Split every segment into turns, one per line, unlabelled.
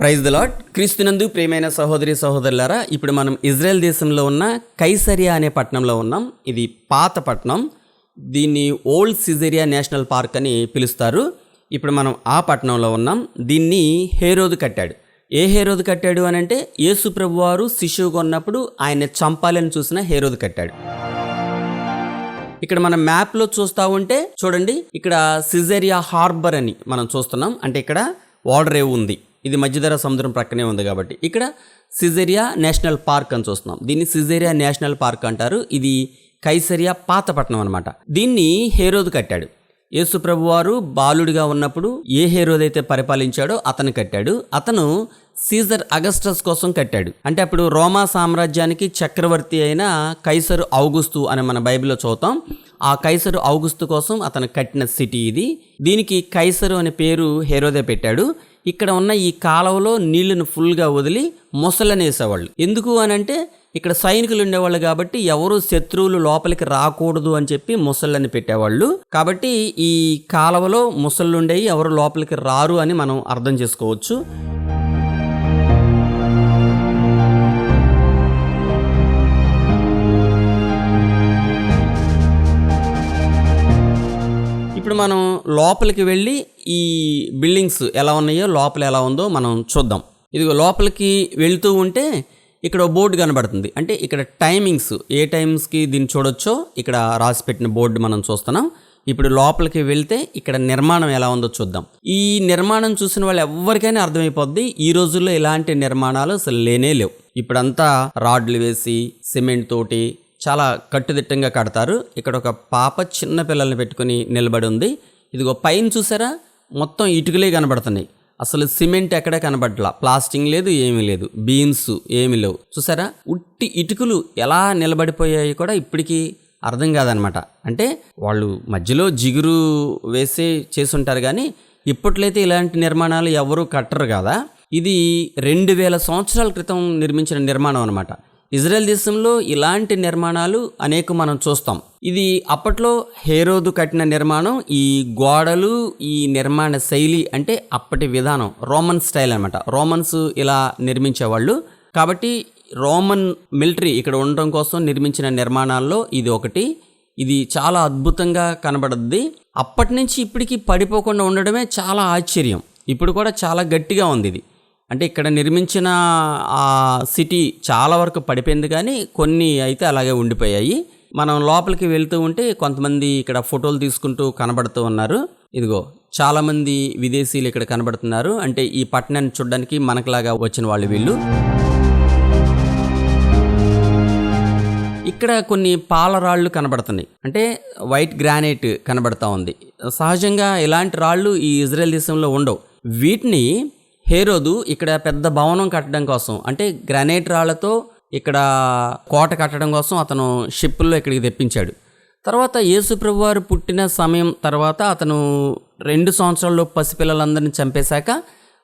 Praise the lot క్రీస్తునందు ప్రియమైన సహోదరి సహోదరులారా ఇప్పుడు మనం ఇజ్రాయెల్ దేశంలో ఉన్న కైసరియా అనే పట్టణంలో ఉన్నాం. ఇది పాత పట్టణం. దీన్ని ఓల్డ్ సిజేరియా నేషనల్ పార్క్ అని పిలుస్తారు. ఇప్పుడు మనం ఆ పట్టణంలో ఉన్నాం. దీన్ని హేరోదు కట్టాడు. ఏ హేరోదు కట్టాడు అని అంటే యేసు ప్రభువారు శిశువుగా ఉన్నప్పుడు ఆయన చంపాలని చూసిన హేరోదు కట్టాడు. ఇక్కడ మనం మ్యాప్లో చూస్తూ ఉంటే చూడండి ఇక్కడ సిజేరియా హార్బర్ అని మనం చూస్తున్నాం. అంటే ఇక్కడ వాడరేవ్ ఉంది. ఇది మధ్యధర సముద్రం ప్రక్కనే ఉంది కాబట్టి. ఇక్కడ సిజేరియా నేషనల్ పార్క్ అని చూస్తున్నాం. దీన్ని సిజేరియా నేషనల్ పార్క్ అంటారు. ఇది కైసరియా పాతపట్నం అనమాట దీన్ని హేరోదు కట్టాడు. యేసుప్రభు వారు బాలుడిగా ఉన్నప్పుడు ఏ హేరోదైతే పరిపాలించాడో అతను కట్టాడు. అతను సీజర్ అగస్టస్ కోసం కట్టాడు. అంటే అప్పుడు రోమా సామ్రాజ్యానికి చక్రవర్తి అయిన కైసరు ఔగుస్తు అని మన బైబిల్లో చూతాం ఆ కైసరు ఔగుస్తు కోసం అతను కట్టిన సిటీ ఇది. దీనికి కైసరు అనే పేరు హేరోదే పెట్టాడు. ఇక్కడ ఉన్న ఈ కాలువలో నీళ్ళను ఫుల్గా వదిలి మొసలనేసేవాళ్ళు ఎందుకు అని అంటే ఇక్కడ సైనికులు ఉండేవాళ్ళు కాబట్టి ఎవరు శత్రువులు లోపలికి రాకూడదు అని చెప్పి ముసళ్ళని పెట్టేవాళ్ళు. కాబట్టి ఈ కాలువలో ముసళ్ళు ఉండేవి ఎవరు లోపలికి రారు అని మనం అర్థం చేసుకోవచ్చు. మనం లోపలికి వెళ్ళి ఈ బిల్డింగ్స్ ఎలా ఉన్నాయో లోపల ఎలా ఉందో మనం చూద్దాం. ఇదిగో లోపలికి వెళ్తూ ఉంటే ఇక్కడ బోర్డు కనబడుతుంది. అంటే ఇక్కడ టైమింగ్స్ ఏ టైమ్స్కి దీన్ని చూడొచ్చో ఇక్కడ రాసి పెట్టిన బోర్డు మనం చూస్తున్నాం. ఇప్పుడు లోపలికి వెళ్తే ఇక్కడ నిర్మాణం ఎలా ఉందో చూద్దాం. ఈ నిర్మాణం చూసిన వాళ్ళు ఎవరికైనా అర్థమైపోద్ది ఈ రోజుల్లో ఇలాంటి నిర్మాణాలు అసలు లేనే లేవు. ఇప్పుడంతా రాడ్లు వేసి సిమెంట్ తోటి చాలా కట్టుదిట్టంగా కడతారు. ఇక్కడ ఒక పాప చిన్న పిల్లల్ని పెట్టుకుని నిలబడి ఉంది. ఇదిగో పైన చూసారా? మొత్తం ఇటుకలే కనబడుతున్నాయి. అసలు సిమెంట్ ఎక్కడ కనబడట్లా ప్లాస్టింగ్ లేదు ఏమీ లేదు. బీన్స్ ఏమీ లేవు. చూసారా? ఉట్టి ఇటుకలు ఎలా నిలబడిపోయాయి కూడా ఇప్పటికీ అర్థం కాదనమాట. అంటే వాళ్ళు మధ్యలో జిగురు వేసే చేసుంటారు కానీ ఇప్పట్లయితే ఇలాంటి నిర్మాణాలు ఎవరు కట్టరు కదా. ఇది రెండు వేల సంవత్సరాల క్రితం నిర్మించిన నిర్మాణం అనమాట. ఇజ్రాయెల్ దేశంలో ఇలాంటి నిర్మాణాలు అనేక మనం చూస్తాం. ఇది అప్పట్లో హేరోదు కట్టిన నిర్మాణం ఈ గోడలు ఈ నిర్మాణ శైలి అంటే అప్పటి విధానం రోమన్ స్టైల్ అనమాట రోమన్స్ ఇలా నిర్మించేవాళ్ళు. కాబట్టి రోమన్ మిలిటరీ ఇక్కడ ఉండడం కోసం నిర్మించిన నిర్మాణాల్లో ఇది ఒకటి. ఇది చాలా అద్భుతంగా కనబడుద్ది. అప్పటి నుంచి ఇప్పటికి పడిపోకుండా ఉండడమే చాలా ఆశ్చర్యం. ఇప్పుడు కూడా చాలా గట్టిగా ఉంది ఇది. అంటే ఇక్కడ నిర్మించిన ఆ సిటీ చాలా వరకు పడిపోయింది కానీ కొన్ని అయితే అలాగే ఉండిపోయాయి. మనం లోపలికి వెళ్తూ ఉంటే కొంతమంది ఇక్కడ ఫోటోలు తీసుకుంటూ కనబడుతూ ఉన్నారు. ఇదిగో చాలామంది విదేశీయులు ఇక్కడ కనబడుతున్నారు. అంటే ఈ పట్టణాన్ని చూడడానికి మనకులాగా వచ్చిన వాళ్ళు వీళ్ళు. ఇక్కడ కొన్ని పాలరాళ్ళు కనబడుతున్నాయి. అంటే వైట్ గ్రానైట్ కనబడతా ఉంది. సహజంగా ఇలాంటి రాళ్ళు ఈ ఇజ్రాయెల్ దేశంలో ఉండవు. వీటిని హేరోదు ఇక్కడ పెద్ద భవనం కట్టడం కోసం అంటే గ్రానైట్ రాళ్ళతో ఇక్కడ కోట కట్టడం కోసం అతను షిప్పుల్లో ఇక్కడికి తెప్పించాడు. తర్వాత యేసుప్రభు వారు పుట్టిన సమయం తర్వాత అతను రెండు సంవత్సరాల్లో పసిపిల్లలందరిని చంపేశాక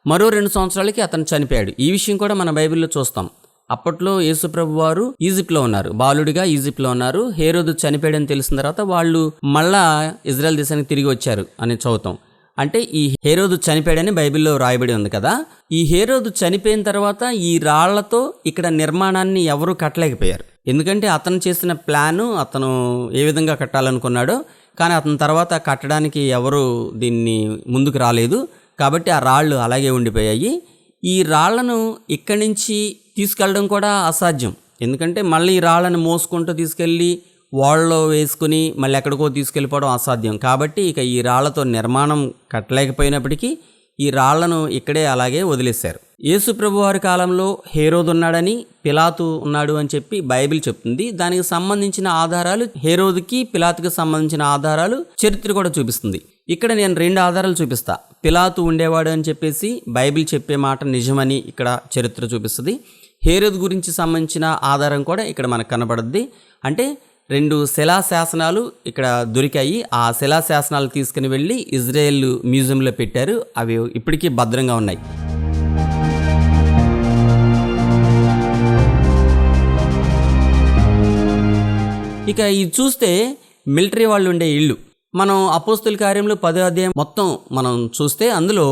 మరో రెండు సంవత్సరాలకి అతను చనిపోయాడు. ఈ విషయం కూడా మన బైబిల్లో చూస్తాం. అప్పట్లో యేసుప్రభు వారు ఈజిప్ట్లో ఉన్నారు. బాలుడిగా ఈజిప్ట్లో ఉన్నారు. హేరోదు చనిపోయాడని తెలిసిన తర్వాత వాళ్ళు మళ్ళా ఇజ్రాయెల్ దేశానికి తిరిగి వచ్చారు అని చదువుతాం. అంటే ఈ హేరోదు చనిపోయాడని బైబిల్లో రాయబడి ఉంది కదా. ఈ హేరోదు చనిపోయిన తర్వాత ఈ రాళ్ళతో ఇక్కడ నిర్మాణాన్ని ఎవరూ కట్టలేకపోయారు. ఎందుకంటే అతను చేసిన ప్లాను అతను ఏ విధంగా కట్టాలనుకున్నాడో కానీ అతని తర్వాత కట్టడానికి ఎవరు దీన్ని ముందుకు రాలేదు. కాబట్టి ఆ రాళ్ళు అలాగే ఉండిపోయాయి. ఈ రాళ్ళను ఇక్కడి నుంచి తీసుకెళ్ళడం కూడా అసాధ్యం. ఎందుకంటే మళ్ళీ ఈ రాళ్ళను మోసుకుంటూ తీసుకెళ్ళి వాళ్ళలో వేసుకుని మళ్ళీ ఎక్కడికో తీసుకెళ్ళిపోవడం అసాధ్యం. కాబట్టి ఇక ఈ రాళ్ళతో నిర్మాణం కట్టలేకపోయినప్పటికీ ఈ రాళ్ళను ఇక్కడే అలాగే వదిలేశారు. యేసుప్రభు వారి కాలంలో హేరోద్ ఉన్నాడని పిలాతు ఉన్నాడు అని చెప్పి బైబిల్ చెప్తుంది. దానికి సంబంధించిన ఆధారాలు హేరోదుకి పిలాతుకి సంబంధించిన ఆధారాలు చరిత్ర కూడా చూపిస్తుంది. ఇక్కడ నేను రెండు ఆధారాలు చూపిస్తా. పిలాతు ఉండేవాడు అని చెప్పేసి బైబిల్ చెప్పే మాట నిజమని ఇక్కడ చరిత్ర చూపిస్తుంది. హేరోద్ గురించి సంబంధించిన ఆధారం కూడా ఇక్కడ మనకు కనబడుద్ది. అంటే రెండు శిలాశాసనాలు ఇక్కడ దొరికాయి. ఆ శిలాశాసనాలు తీసుకుని వెళ్ళి ఇజ్రాయెల్ మ్యూజియంలో పెట్టారు. అవి ఇప్పటికీ భద్రంగా ఉన్నాయి. ఇక ఇది చూస్తే మిలిటరీ వాళ్ళు ఉండే ఇల్లు మనం అపోస్తుల కార్యంలో పదో అధ్యాయం మొత్తం మనం చూస్తే అందులో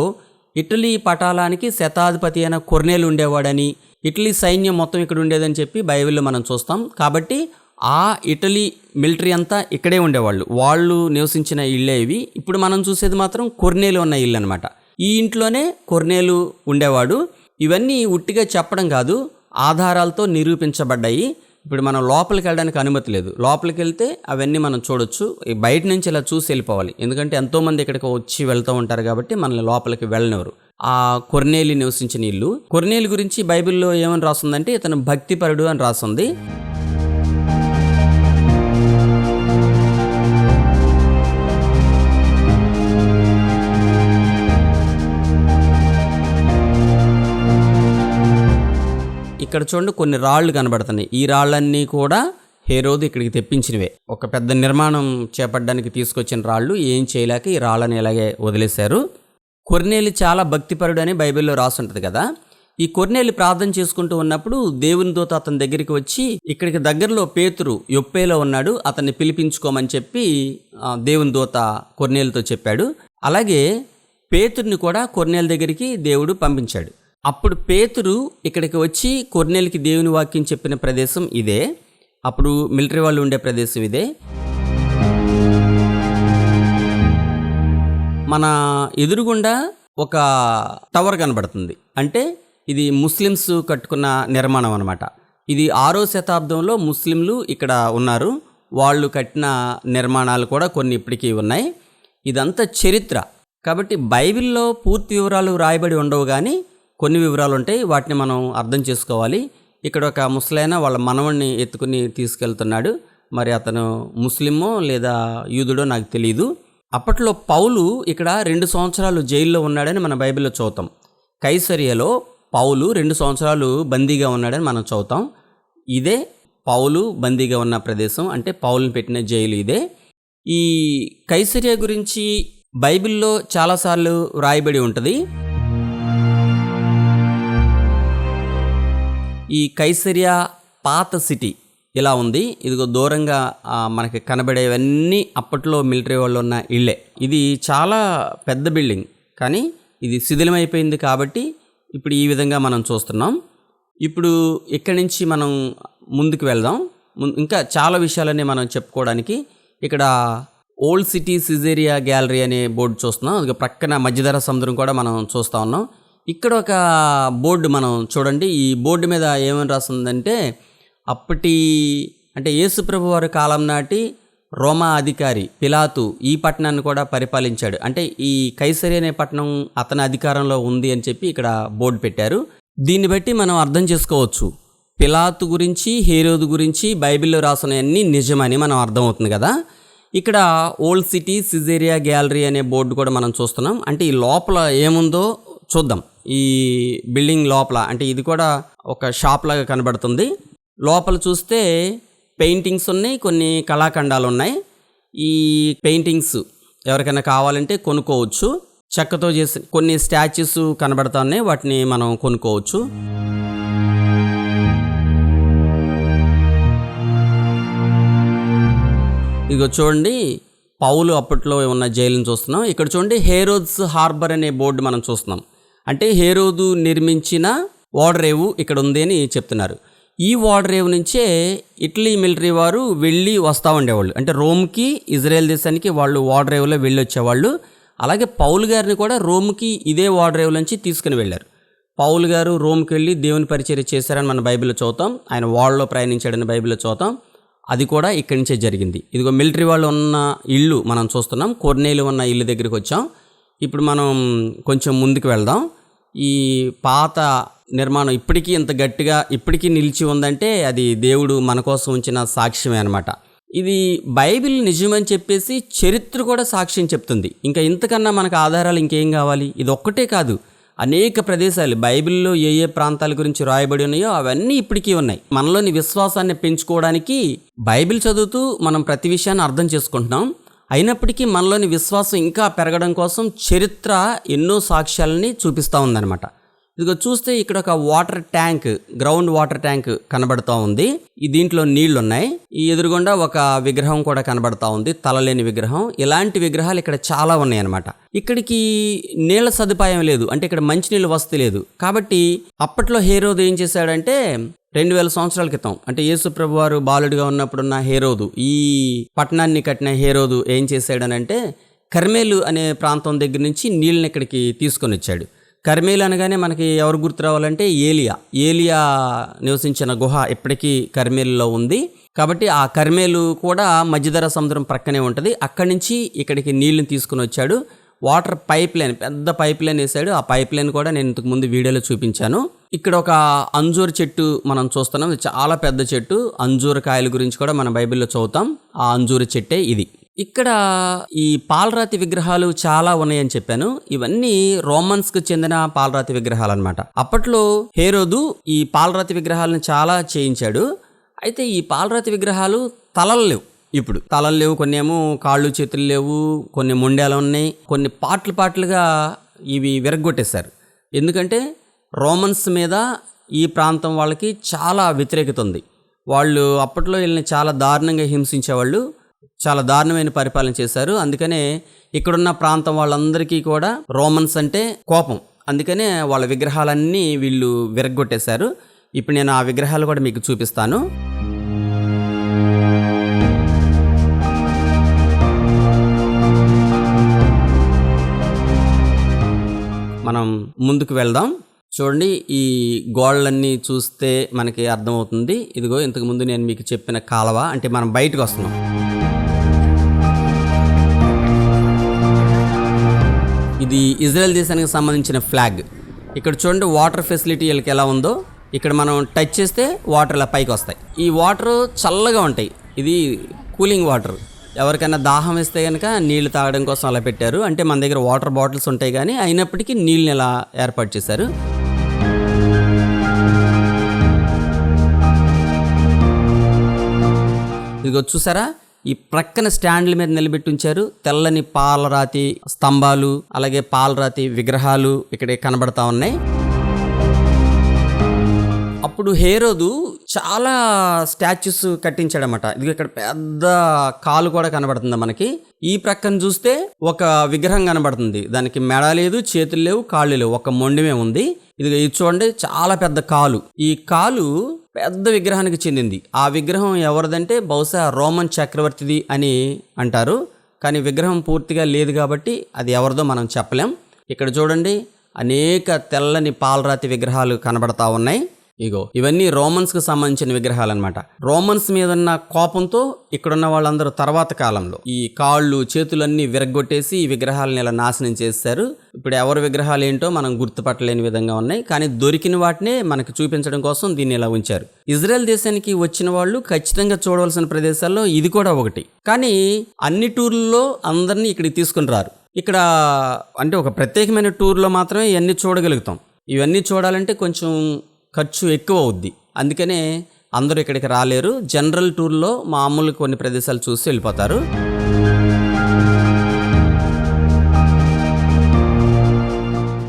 ఇటలీ పటాలానికి శతాధిపతి అయిన కొర్నేలు ఉండేవాడని ఇటలీ సైన్యం మొత్తం ఇక్కడ ఉండేదని చెప్పి బైబిల్లో మనం చూస్తాం. కాబట్టి ఆ ఇటలీ మిలిటరీ అంతా ఇక్కడే ఉండేవాళ్ళు. వాళ్ళు నివసించిన ఇళ్ళే ఇవి. ఇప్పుడు మనం చూసేది మాత్రం కొర్నేలు ఉన్న ఇల్లు అనమాట ఈ ఇంట్లోనే కొర్నేలు ఉండేవాడు. ఇవన్నీ ఉట్టిగా చెప్పడం కాదు ఆధారాలతో నిరూపించబడ్డాయి. ఇప్పుడు మనం లోపలికి వెళ్ళడానికి అనుమతి లేదు. లోపలికి వెళ్తే అవన్నీ మనం చూడొచ్చు. బయట నుంచి ఇలా చూసి వెళ్ళిపోవాలి. ఎందుకంటే ఎంతోమంది ఇక్కడికి వచ్చి వెళ్తూ ఉంటారు కాబట్టి మనల్ని లోపలికి వెళ్ళనివ్వరు. ఆ కొర్నేలి నివసించిన ఇల్లు. కొర్నేలి గురించి బైబిల్లో ఏమని రాస్తుందంటే ఇతను భక్తిపరుడు అని రాస్తుంది ఇక్కడ చూడండి కొన్ని రాళ్ళు కనబడుతున్నాయి. ఈ రాళ్ళన్నీ కూడా హేరోదు ఇక్కడికి తెప్పించినవే. ఒక పెద్ద నిర్మాణం చేపట్టడానికి తీసుకొచ్చిన రాళ్ళు ఏం చేయలేక ఈ రాళ్ళని ఇలాగే వదిలేశారు. కొర్నేలి చాలా భక్తిపరుడు అని బైబిల్లో రాసుంటది కదా. ఈ కొర్నేలి ప్రార్థన చేసుకుంటూ ఉన్నప్పుడు దేవుని దూత అతని దగ్గరికి వచ్చి ఇక్కడికి దగ్గరలో పేతురు యొప్పేలో ఉన్నాడు అతన్ని పిలిపించుకోమని చెప్పి దేవుని దూత కొర్నేలుతో చెప్పాడు. అలాగే పేతుర్ని కూడా కొర్నేల దగ్గరికి దేవుడు పంపించాడు. అప్పుడు పేతురు ఇక్కడికి వచ్చి కొర్నేలికి దేవుని వాక్యం చెప్పిన ప్రదేశం ఇదే. అప్పుడు మిలిటరీ వాళ్ళు ఉండే ప్రదేశం ఇదే. మన ఎదురుగుండా ఒక టవర్ కనబడుతుంది. అంటే ఇది ముస్లిమ్స్ కట్టుకున్న నిర్మాణం అనమాట ఇది ఆరో శతాబ్దంలో ముస్లింలు ఇక్కడ ఉన్నారు. వాళ్ళు కట్టిన నిర్మాణాలు కూడా కొన్ని ఇప్పటికీ ఉన్నాయి. ఇదంతా చరిత్ర. కాబట్టి బైబిల్లో పూర్తి వివరాలు రాయబడి ఉండవు కానీ కొన్ని వివరాలు ఉంటాయి వాటిని మనం అర్థం చేసుకోవాలి. ఇక్కడ ఒక ముసలైన వాళ్ళ మనవణ్ణి ఎత్తుకుని తీసుకెళ్తున్నాడు. మరి అతను ముస్లిమో లేదా యూదుడో నాకు తెలియదు అప్పట్లో పౌలు ఇక్కడ రెండు సంవత్సరాలు జైల్లో ఉన్నాడని మన బైబిల్లో చదువుతాం. కైసరియలో పౌలు రెండు సంవత్సరాలు బందీగా ఉన్నాడని మనం చదువుతాం. ఇదే పౌలు బందీగా ఉన్న ప్రదేశం అంటే పౌలుని పెట్టిన జైలు ఇదే. ఈ కైసరియా గురించి బైబిల్లో చాలాసార్లు రాయబడి ఉంటుంది. ఈ కైసరియా పాత సిటీ ఇలా ఉంది. ఇదిగో దూరంగా మనకి కనబడేవన్నీ అప్పట్లో మిలిటరీ వాళ్ళు ఉన్న ఇళ్ళే. ఇది చాలా పెద్ద బిల్డింగ్. కానీ ఇది శిథిలమైపోయింది కాబట్టి ఇప్పుడు ఈ విధంగా మనం చూస్తున్నాం. ఇప్పుడు ఇక్కడి నుంచి మనం ముందుకు వెళ్దాం. ఇంకా చాలా విషయాలని మనం చెప్పుకోవడానికి ఇక్కడ ఓల్డ్ సిటీ సిజేరియా గ్యాలరీ అనే బోర్డు చూస్తున్నాం. అది ప్రక్కన మధ్యధర సముద్రం కూడా మనం చూస్తూ ఉన్నాం. ఇక్కడ ఒక బోర్డు మనం చూడండి. ఈ బోర్డు మీద ఏమని రాస్తుందంటే అప్పటి అంటే యేసుప్రభు వారి కాలం నాటి రోమా అధికారి పిలాతు ఈ పట్టణాన్ని కూడా పరిపాలించాడు. అంటే ఈ కైసరి అనే పట్టణం అతని అధికారంలో ఉంది అని చెప్పి ఇక్కడ బోర్డు పెట్టారు. దీన్ని బట్టి మనం అర్థం చేసుకోవచ్చు. పిలాతు గురించి హేరోదు గురించి బైబిల్లో రాసినవన్నీ నిజమని మనం అర్థమవుతుంది కదా. ఇక్కడ ఓల్డ్ సిటీ సిజేరియా గ్యాలరీ అనే బోర్డు కూడా మనం చూస్తున్నాం. అంటే ఈ లోపల ఏముందో చూద్దాం. ఈ బిల్డింగ్ లోపల అంటే ఇది కూడా ఒక షాప్ లాగా కనబడుతుంది. లోపల చూస్తే పెయింటింగ్స్ ఉన్నాయి కొన్ని కళాఖండాలు ఉన్నాయి. ఈ పెయింటింగ్స్ ఎవరికైనా కావాలంటే కొనుక్కోవచ్చు. చెక్కతో చేసిన కొన్ని స్టాచ్యూస్ కనబడతా ఉన్నాయి వాటిని మనం కొనుక్కోవచ్చు. ఇదిగో చూడండి పౌలు అప్పట్లో ఉన్న జైలుని చూస్తున్నాం. ఇక్కడ చూడండి హేరోజ్ హార్బర్ అనే బోర్డు మనం చూస్తున్నాం. అంటే హేరోదు నిర్మించిన ఓడరేవు ఇక్కడ ఉంది అని చెప్తున్నారు. ఈ ఓడరేవు నుంచే ఇటలీ మిలిటరీ వారు వెళ్ళి వస్తూ ఉండేవాళ్ళు. అంటే రోమ్కి ఇజ్రాయెల్ దేశానికి వాళ్ళు ఓడరేవులో వెళ్ళి వచ్చేవాళ్ళు. అలాగే పౌలు గారిని కూడా రోమ్కి ఇదే ఓడరేవు నుంచి తీసుకుని వెళ్ళారు. పౌల్ గారు రోమ్కి వెళ్ళి దేవుని పరిచర్య చేశారని మన బైబిల్లో చూద్దాం. ఆయన వాళ్ళలో ప్రయాణించాడని బైబిల్లో చూద్దాం. అది కూడా ఇక్కడి నుంచే జరిగింది. ఇదిగో మిలిటరీ వాళ్ళు ఉన్న ఇల్లు మనం చూస్తున్నాం. కొర్నేలు ఉన్న ఇల్లు దగ్గరికి వచ్చాం. ఇప్పుడు మనం కొంచెం ముందుకు వెళ్దాం. ఈ పాత నిర్మాణం ఇప్పటికీ ఇంత గట్టిగా ఇప్పటికీ నిలిచి ఉందంటే అది దేవుడు మన కోసం ఉంచిన సాక్ష్యమే అనమాట ఇది బైబిల్ నిజమని చెప్పేసి చరిత్ర కూడా సాక్ష్యం చెప్తుంది. ఇంకా ఇంతకన్నా మనకు ఆధారాలు ఇంకేం కావాలి? ఇది ఒక్కటే కాదు. అనేక ప్రదేశాలు బైబిల్లో ఏ ఏ ప్రాంతాల గురించి రాయబడి ఉన్నాయో అవన్నీ ఇప్పటికీ ఉన్నాయి. మనలోని విశ్వాసాన్ని పెంచుకోవడానికి బైబిల్ చదువుతూ మనం ప్రతి విషయాన్ని అర్థం చేసుకుంటున్నాం. అయినప్పటికీ మనలోని విశ్వాసం ఇంకా పెరగడం కోసం చరిత్ర ఎన్నో సాక్ష్యాలని చూపిస్తూ ఉందన్నమాట. ఇదిగో చూస్తే ఇక్కడ ఒక water tank ground water tank కనబడుతూ ఉంది. ఈ దీంట్లో నీళ్ళు ఉన్నాయి ఈ ఎదురుగుండా ఒక విగ్రహం కూడా కనబడతా ఉంది. తలలేని విగ్రహం. ఇలాంటి విగ్రహాలు ఇక్కడ చాలా ఉన్నాయి ఇక్కడికి నీళ్ళ సదుపాయం లేదు. అంటే ఇక్కడ మంచినీళ్ళు వస్తలేదు లేదు. కాబట్టి అప్పట్లో హేరోదు ఏం చేశాడంటే రెండు వేల సంవత్సరాల క్రితం. అంటే యేసు ప్రభు వారు బాలుడిగా ఉన్నప్పుడున్న హేరోదు. ఈ పట్టణాన్ని కట్టిన హేరోదు ఏం చేశాడనంటే కర్మేలు అనే ప్రాంతం దగ్గర నుంచి నీళ్ళని ఇక్కడికి తీసుకొని వచ్చాడు కర్మేలు అనగానే మనకి ఎవరు గుర్తు రావాలంటే ఏలియా. ఏలియా నివసించిన గుహ ఇప్పటికీ కర్మేలులో ఉంది. కాబట్టి ఆ కర్మేలు కూడా మధ్యధర సముద్రం ప్రక్కనే ఉంటుంది. అక్కడి నుంచి ఇక్కడికి నీళ్ళని తీసుకుని వచ్చాడు వాటర్ పైప్ లైన్ పెద్ద పైప్ లైన్ వేసాడు ఆ పైప్ లైన్ కూడా నేను ఇంతకు ముందు వీడియోలో చూపించాను. ఇక్కడ ఒక అంజూర్ చెట్టు మనం చూస్తున్నాం. చాలా పెద్ద చెట్టు. అంజూర కాయల గురించి కూడా మన బైబిల్లో చదువుతాం. ఆ అంజూర చెట్టే ఇది. ఇక్కడ ఈ పాలరాతి విగ్రహాలు చాలా ఉన్నాయని చెప్పాను. ఇవన్నీ రోమన్స్కు చెందిన పాలరాతి విగ్రహాలు అనమాట అప్పట్లో హేరోదు ఈ పాలరాతి విగ్రహాలను చాలా చేయించాడు. అయితే ఈ పాలరాతి విగ్రహాలు తలలు లేవు. ఇప్పుడు తలలు లేవు కొన్ని ఏమో కాళ్ళు చేతులు లేవు కొన్ని మొండాలు ఉన్నాయి కొన్ని పాటలు పాటలుగా ఇవి విరగొట్టేశారు ఎందుకంటే రోమన్స్ మీద ఈ ప్రాంతం వాళ్ళకి చాలా వ్యతిరేకత ఉంది. వాళ్ళు అప్పట్లో వీళ్ళని చాలా దారుణంగా హింసించేవాళ్ళు చాలా దారుణమైన పరిపాలన చేశారు. అందుకనే ఇక్కడున్న ప్రాంతం వాళ్ళందరికీ కూడా రోమన్స్ అంటే కోపం. అందుకనే వాళ్ళ విగ్రహాలన్నీ వీళ్ళు విరగొట్టేశారు ఇప్పుడు నేను ఆ విగ్రహాలు కూడా మీకు చూపిస్తాను. మనం ముందుకు వెళ్దాం. చూడండి ఈ గోడలన్నీ చూస్తే మనకి అర్థమవుతుంది. ఇదిగో ఇంతకు ముందు నేను మీకు చెప్పిన కాలవ అంటే మనం బయటకు వస్తున్నాం. ఇది ఇజ్రాయెల్ దేశానికి సంబంధించిన ఫ్లాగ్. ఇక్కడ చూడండి వాటర్ ఫెసిలిటీ వీళ్ళకి ఎలా ఉందో. ఇక్కడ మనం టచ్ చేస్తే వాటర్ ఇలా పైకి వస్తాయి. ఈ వాటర్ చల్లగా ఉంటాయి. ఇది కూలింగ్ వాటర్. ఎవరికైనా దాహం వేస్తే కనుక నీళ్ళు తాగడం కోసం అలా పెట్టారు. అంటే మన దగ్గర వాటర్ బాటిల్స్ ఉంటాయి కానీ అయినప్పటికీ నీళ్ళని ఇలా ఏర్పాటు చేశారు. ఇదిగో చూసారా? ఈ ప్రక్కన స్టాండ్ల మీద నిలబెట్టి ఉంచారు. తెల్లని పాలరాతి స్తంభాలు అలాగే పాలరాతి విగ్రహాలు ఇక్కడ కనబడతా ఉన్నాయి. అప్పుడు హేరోదు చాలా స్టాచ్యూస్ కట్టించాడనమాట ఇది ఇక్కడ పెద్ద కాలు కూడా కనబడుతుంది మనకి. ఈ ప్రక్కన చూస్తే ఒక విగ్రహం కనబడుతుంది. దానికి మెడ లేదు చేతులు లేవు కాళ్ళు లేవు. ఒక మొండిమే ఉంది. ఇది ఇది చూడండి చాలా పెద్ద కాలు. ఈ కాలు పెద్ద విగ్రహానికి చెందింది. ఆ విగ్రహం ఎవరిదంటే బహుశా రోమన్ చక్రవర్తిది అని అంటారు. కానీ విగ్రహం పూర్తిగా లేదు కాబట్టి అది ఎవరిదో మనం చెప్పలేం. ఇక్కడ చూడండి అనేక తెల్లని పాలరాతి విగ్రహాలు కనబడతా ఉన్నాయి. ఇగో ఇవన్నీ రోమన్స్కి సంబంధించిన విగ్రహాలు అనమాట రోమన్స్ మీద ఉన్న కోపంతో ఇక్కడున్న వాళ్ళందరూ తర్వాత కాలంలో ఈ కాళ్ళు చేతులన్నీ విరగ్గొట్టేసి ఈ విగ్రహాలను ఇలా నాశనం చేశారు ఇప్పుడు ఎవరి విగ్రహాలు ఏంటో మనం గుర్తుపట్టలేని విధంగా ఉన్నాయి. కానీ దొరికిన వాటినే మనకు చూపించడం కోసం దీన్ని ఇలా ఉంచారు. ఇజ్రాయెల్ దేశానికి వచ్చిన వాళ్ళు ఖచ్చితంగా చూడవలసిన ప్రదేశాల్లో ఇది కూడా ఒకటి. కానీ అన్ని టూర్లలో అందరినీ ఇక్కడికి తీసుకుని రారు. ఇక్కడ అంటే ఒక ప్రత్యేకమైన టూర్లో మాత్రమే ఇవన్నీ చూడగలుగుతాం. ఇవన్నీ చూడాలంటే కొంచెం ఖర్చు ఎక్కువ అవుద్ది అందుకనే అందరూ ఇక్కడికి రాలేరు. జనరల్ టూర్లో మామూలు కొన్ని ప్రదేశాలు చూసి వెళ్ళిపోతారు.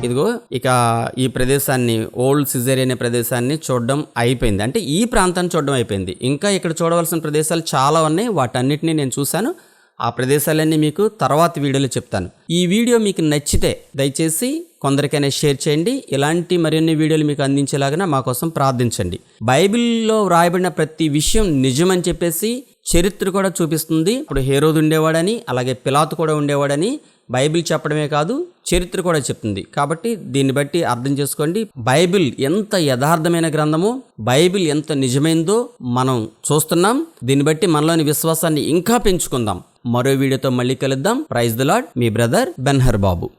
ఇదిగో ఇక ఈ ప్రదేశాన్ని ఓల్డ్ సిజేరి అనే ప్రదేశాన్ని చూడడం అయిపోయింది. అంటే ఈ ప్రాంతాన్ని చూడడం అయిపోయింది. ఇంకా ఇక్కడ చూడవలసిన ప్రదేశాలు చాలా ఉన్నాయి. వాటన్నిటిని నేను చూశాను. ఆ ప్రదేశాలన్నీ మీకు తర్వాత వీడియోలో చెప్తాను. ఈ వీడియో మీకు నచ్చితే దయచేసి కొందరికైనా షేర్ చేయండి. ఇలాంటి మరిన్ని వీడియోలు మీకు అందించేలాగా మా కోసం ప్రార్థించండి. బైబిల్లో వ్రాయబడిన ప్రతి విషయం నిజమని చెప్పేసి చరిత్ర కూడా చూపిస్తుంది. ఇప్పుడు హేరోదు ఉండేవాడని అలాగే పిలాతు కూడా ఉండేవాడని బైబిల్ చెప్పడమే కాదు చరిత్ర కూడా చెప్తుంది. కాబట్టి దీన్ని బట్టి అర్థం చేసుకోండి. బైబిల్ ఎంత యథార్థమైన గ్రంథమో బైబిల్ ఎంత నిజమైందో మనం చూస్తున్నాం. దీన్ని బట్టి మనలోని విశ్వాసాన్ని ఇంకా పెంచుకుందాం. మరో వీడియోతో మళ్ళీ కలుద్దాం. ప్రైజ్ ద లాడ్ మీ బ్రదర్ బెన్హర్ బాబు